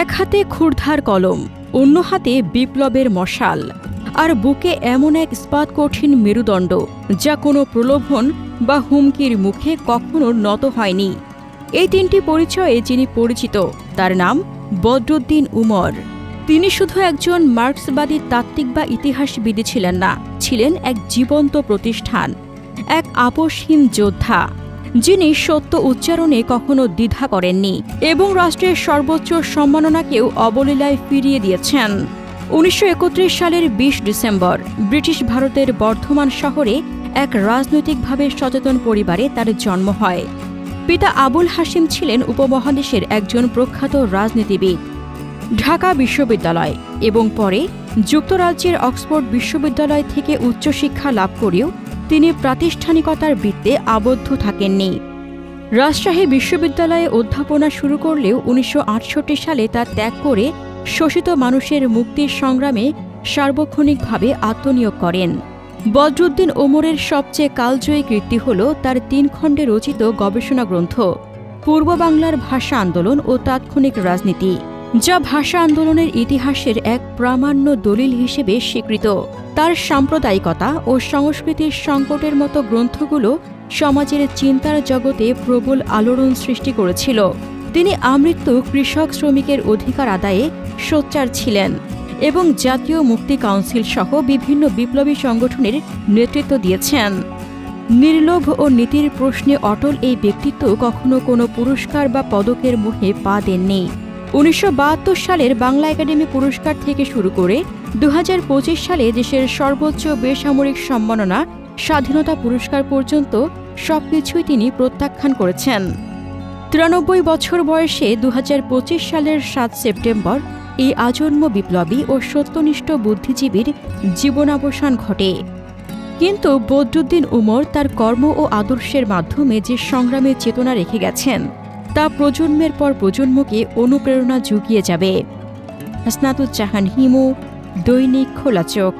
এক হাতে ক্ষুরধার কলম, অন্য হাতে বিপ্লবের মশাল। আর বুকে এমন এক ইস্পাত কঠিন মেরুদণ্ড, যা কোনো প্রলোভন বা হুমকির মুখে কখনো নত হয়নি। এই তিনটি পরিচয়ে যিনি পরিচিত, তার নাম বদরুদ্দিন উমর। তিনি শুধু একজন মার্ক্সবাদী তাত্ত্বিক বা ইতিহাসবিদই ছিলেন না, ছিলেন এক জীবন্ত প্রতিষ্ঠান, এক আপসহীন যোদ্ধা। যিনি সত্য উচ্চারণে কখনো দ্বিধা করেননি এবং রাষ্ট্রের সর্বোচ্চ সম্মাননাকেও অবলীলায় ফিরিয়ে দিয়েছেন। উনিশশো একত্রিশ সালের বিশ ডিসেম্বর, ব্রিটিশ ভারতের বর্ধমান শহরে এক রাজনৈতিকভাবে সচেতন পরিবারে তার জন্ম হয়। পিতা আবুল হাসিম ছিলেন উপমহাদেশের একজন প্রখ্যাত রাজনীতিবিদ। ঢাকা বিশ্ববিদ্যালয় এবং পরে যুক্তরাজ্যের অক্সফোর্ড বিশ্ববিদ্যালয় থেকে উচ্চশিক্ষা লাভ করেও তিনি প্রাতিষ্ঠানিকতার বৃত্তে আবদ্ধ থাকেননি। রাজশাহী বিশ্ববিদ্যালয়ে অধ্যাপনা শুরু করলেও উনিশশো আটষট্টি সালে তা ত্যাগ করে শোষিত মানুষের মুক্তির সংগ্রামে সার্বক্ষণিকভাবে আত্মনিয়োগ করেন। বদরুদ্দিন ওমরের সবচেয়ে কালজয়ী কীর্তি হল তার তিন খণ্ডে রচিত গবেষণা গ্রন্থ পূর্ব বাংলার ভাষা আন্দোলন ও তাৎক্ষণিক রাজনীতি। যা ভাষা আন্দোলনের ইতিহাসের এক প্রামাণ্য দলিল হিসেবে স্বীকৃত। তার সাম্প্রদায়িকতা ও সংস্কৃতির সংকটের মতো গ্রন্থগুলো সমাজের চিন্তার জগতে প্রবল আলোড়ন সৃষ্টি করেছিল। তিনি আমৃত্যু কৃষক শ্রমিকের অধিকার আদায়ে সোচ্চার ছিলেন এবং জাতীয় মুক্তি কাউন্সিল সহ বিভিন্ন বিপ্লবী সংগঠনের নেতৃত্ব দিয়েছেন। নির্লোভ ও নীতির প্রশ্নে অটল এই ব্যক্তিত্ব কখনো কোনো পুরস্কার বা পদকের মুখে পা দেননি। উনিশশো বাহাত্তর সালের বাংলা একাডেমি পুরস্কার থেকে শুরু করে দু হাজার পঁচিশ সালে দেশের সর্বোচ্চ বেসামরিক সম্মাননা, স্বাধীনতা পুরস্কার পর্যন্ত সবকিছুই তিনি প্রত্যাখ্যান করেছেন। তিরানব্বই বছর বয়সে দু হাজার পঁচিশ সালের সাত সেপ্টেম্বর এই আজন্ম বিপ্লবী ও সত্যনিষ্ঠ বুদ্ধিজীবীর জীবনাবসান ঘটে। কিন্তু বদরুদ্দিন উমর তার কর্ম ও আদর্শের মাধ্যমে যে সংগ্রামের চেতনা রেখে গেছেন তা প্রজন্মের পর প্রজন্মকে অনুপ্রেরণা জুগিয়ে যাবে। হাসনাতুজ্জাহান হিমু দৈনিক খোলা চোখ।